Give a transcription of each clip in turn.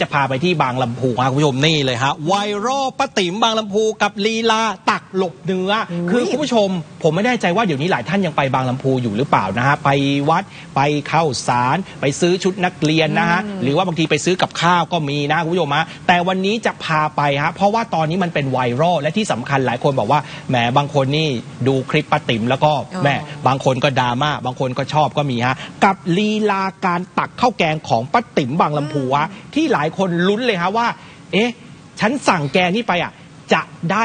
จะพาไปที่บางลำพูครับคุณผู้ชมนี่เลยฮะไวรัลป้าติ๋มบางลำพูกับลีลาตักหลบเนื้ออคือคุณผู้ชม ผมไม่แน่ใจว่าเดี๋ยวนี้หลายท่านยังไปบางลำพูอยู่หรือเปล่านะฮะไปวัดไปเข้าสารไปซื้อชุดนักเรียนนะฮะหรือว่าบางทีไปซื้อกับข้าวก็มีนะคุณผู้ชมฮะแต่วันนี้จะพาไปฮะเพราะว่าตอนนี้มันเป็นไวรัลและที่สำคัญหลายคนบอกว่าแหมบางคนนี่ดูคลิปป้าติ๋มแล้วก็แหม บางคนก็ดราม่าบางคนก็ชอบก็มีฮะ กับลีลาการตักข้าวแกงของป้าติ๋มบางลำพูฮะที่หลายคนลุ้นเลยฮะว่า เอ๊ะ ฉันสั่งแกงนี่ไปอะ จะได้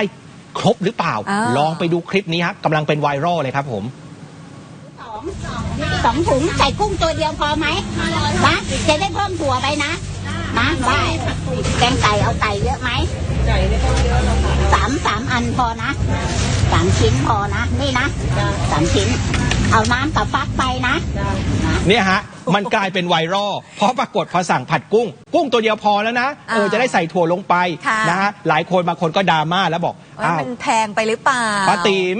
ครบหรือเปล่า อ่า ลองไปดูคลิปนี้ฮะกำลังเป็นไวรัลเลยครับผม สองสองถุงใส่กุ้งตัวเดียวพอไหมนะจะได้เพิ่มถั่วไปนะนะได้แกงไก่เอาไก่เยอะไหมสามสามอันพอนะ สามชิ้นพอนะ นี่นะสามชิ้น เอาน้ำกับฟักไปนะนะเนี่ยฮะ มันกลายเป็นไวรัลเพราะปรากฏพอสั่งผัดกุ้ง กุ้งตัวเดียวพอแล้วนะเอออ่าจะได้ใส่ถั่วลงไปค่ะ นะฮะหลายคนบางคนก็ดราม่าแล้วบอกว่าอ้าวมันแพงไปหรือเปล่า ป้าติ๋ม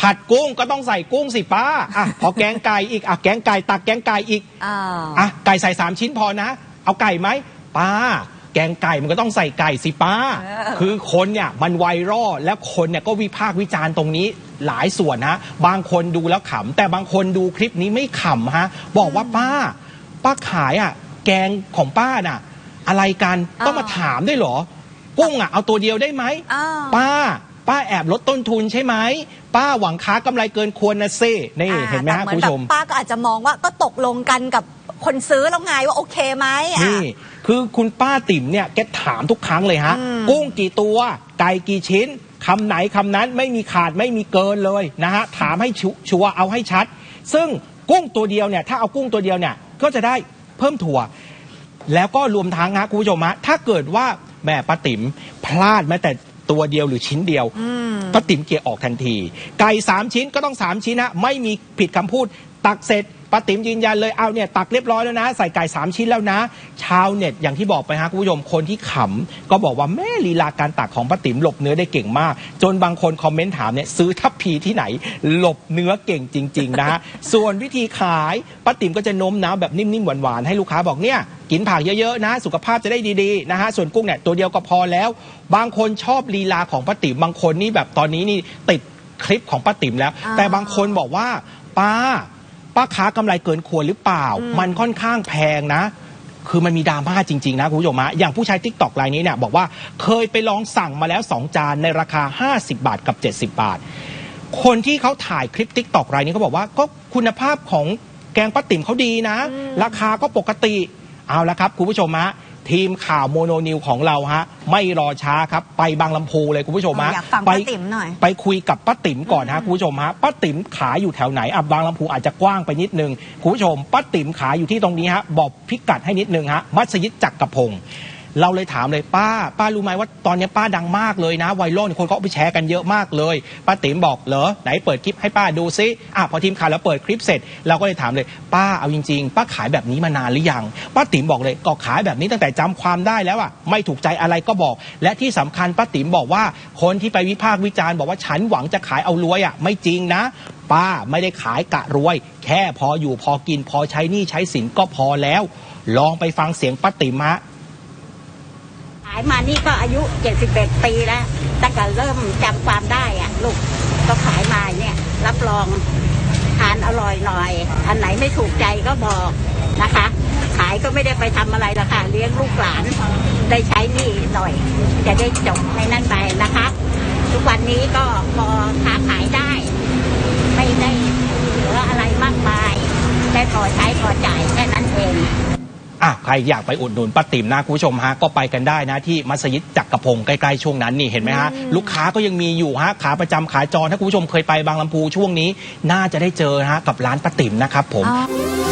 ผัดกุ้งก็ต้องใส่กุ้งสิป้าอะพอแกงไก่อีกอะแกงไก่ตักแกงไก่อีก อ่า อะไก่ใส่สามชิ้นพอนะ เอาไก่ไหมป้าแกงไก่มันก็ต้องใส่ไก่สิป้าเออคือคนเนี่ยมันไวรัลแล้วคนเนี่ยก็วิพากษ์วิจารณ์ตรงนี้หลายส่วนนะบางคนดูแล้วขำแต่บางคนดูคลิปนี้ไม่ขำฮะบอกว่าป้า ป้าขายอะแกงของป้าน่ะ อะไรกันต้องมาถามได้วยเหรอ กุ้งอะเอาตัวเดียวได้ไหมอ้าวป้าป้าแอบลดต้นทุนใช่ไหม ป้าหวังค้ากำไรเกินควรนะเซ่นี่อ่าเห็นไหมฮะแต่คุณผู้ชมแบบป้าก็อาจจะมองว่าก็ตกลงกันกับคนซื้อแล้วไงว่าโอเคไหมอะนี่ คือคุณป้าติ๋มเนี่ยแกถามทุกครั้งเลยฮะอืมกุ้งกี่ตัว ไก่กี่ชิ้นคำไหนคำนั้นไม่มีขาดไม่มีเกินเลยนะฮะ ถามให้ชัวชัวร์เอาให้ชัด ซึ่งกุ้งตัวเดียวเนี่ยถ้าเอากุ้งตัวเดียวเนี่ยก็จะได้เพิ่มถั่ว แล้วก็รวมทั้งฮะคุณผู้ชมฮะถ้าเกิดว่าแม่ป้าติ๋มพลาดแม้แต่ตัวเดียวหรือชิ้นเดียวอืมป้าติ๋มเกียร์ออกทันที ไก่สามชิ้นก็ต้องสามชิ้นนะไม่มีผิดคำพูดตักเสร็จ ป้าติ๋มยืนยันเลยเอาเนี่ยตักเรียบร้อยแล้วนะ ใส่ไก่สามชิ้นแล้วนะ ชาวเน็ตอย่างที่บอกไปฮะคุณผู้ชมคนที่ขำก็บอกว่าแม่ลีลาการตักของป้าติ๋มหลบเนื้อได้เก่งมาก จนบางคนคอมเมนต์ถามเนี่ยซื้อทัพพีที่ไหน หลบเนื้อเก่งจริง ๆ นะฮะส่วนวิธีขายป้าติ๋มก็จะโน้มน้าวแบบนิ่มๆหวานๆให้ลูกค้าบอกเนี่ยกินผักเยอะๆนะ สุขภาพจะได้ดีๆนะฮะส่วนกุ้งเนี่ยตัวเดียวก็พอแล้ว บางคนชอบลีลาของป้าติ๋มบางคนนี่แบบตอนนี้นี่ติดคลิปของป้าติ๋มแล้ว แต่บางคนบอกว่าป้า ป้าค้ากำไรเกินควรหรือเปล่าอืมมันค่อนข้างแพงนะ คือมันมีดราม่าจริง ๆ นะคุณผู้ชมฮะอย่างผู้ใช้ทิกตอกรายนี้เนี่ยบอกว่าเคยไปลองสั่งมาแล้ว 2 จานในราคา 50 บาทกับ 70 บาท คนที่เขาถ่ายคลิปทิกตอกรายนี้เขาบอกว่าก็คุณภาพของแกงป้าติ๋มเขาดีนะ ราคาก็ปกติเอาละครับคุณผู้ชมฮะ ทีมข่าวโมโนนิวของเราฮะไม่รอช้าครับ ไปบางลำพูเลยคุณผู้ชมฮะอยากฟังไปป้าติ๋มหน่อยไปคุยกับป้าติ๋มก่อนฮะคุณผู้ชมฮะป้าติ๋มขายอยู่แถวไหนอะบางลำพูอาจจะกว้างไปนิดนึงคุณผู้ชมป้าติ๋มขายอยู่ที่ตรงนี้ฮะบอกพิกัดให้นิดนึงฮะมัสยิดจักรพงศ์ เราเลยถามเลยป้า ป้ารู้ไหมว่าตอนนี้ป้าดังมากเลยนะไวรัลเนี่ยคนเขาเอาไปแชร์กันเยอะมากเลยป้าติ๋มบอกเหรอไหนเปิดคลิปให้ป้าดูซิอะพอทีมข่าวเราเปิดคลิปเสร็จ เราก็เลยถามเลย ป้าเอาจริง ๆ ป้าขายแบบนี้มานานหรือยัง ป้าติ๋มบอกเลยก็ขายแบบนี้ตั้งแต่จำความได้แล้วอะไม่ถูกใจอะไรก็บอก และที่สำคัญป้าติ๋มบอกว่า คนที่ไปวิพากษ์วิจารณ์บอกว่าฉันหวังจะขายเอารวยอะไม่จริงนะป้าไม่ได้ขายกะรวย แค่พออยู่พอกินพอใช้นี้ใช้สินก็พอแล้ว ลองไปฟังเสียงป้าติ๋มฮะายมานี่ก็อายุ71ปีแล้วตั้งแต่เริ่มจำความได้อะลูกก็ขายมาเนี่ย รับรองทานอร่อยหน่อย อันไหนไม่ถูกใจก็บอกนะคะ ขายก็ไม่ได้ไปทำอะไรหรอกค่ะเลี้ยงลูกหลานได้ใช้หนี่หน่อย จะได้จบในนั่นไปนะคะ ทุกวันนี้ก็พอค้าขายได้ ไม่ได้เหลืออะไรมากมายได้พอใช้พอจ่ายแค่นั้นเอง อะใครอยากไปอุดหนุนป้าติ๋มนะคุณผู้ชมฮะก็ไปกันได้นะที่มัสยิดจักรพงศ์ใกล้ๆช่วงนั้นนี่เห็นไหมฮะลูกค้าก็ยังมีอยู่ฮะขาประจำขาจรถ้าคุณผู้ชมเคยไปบางลำพูช่วงนี้ น่าจะได้เจอฮะกับร้านป้าติ๋มนะครับผมอ๋อ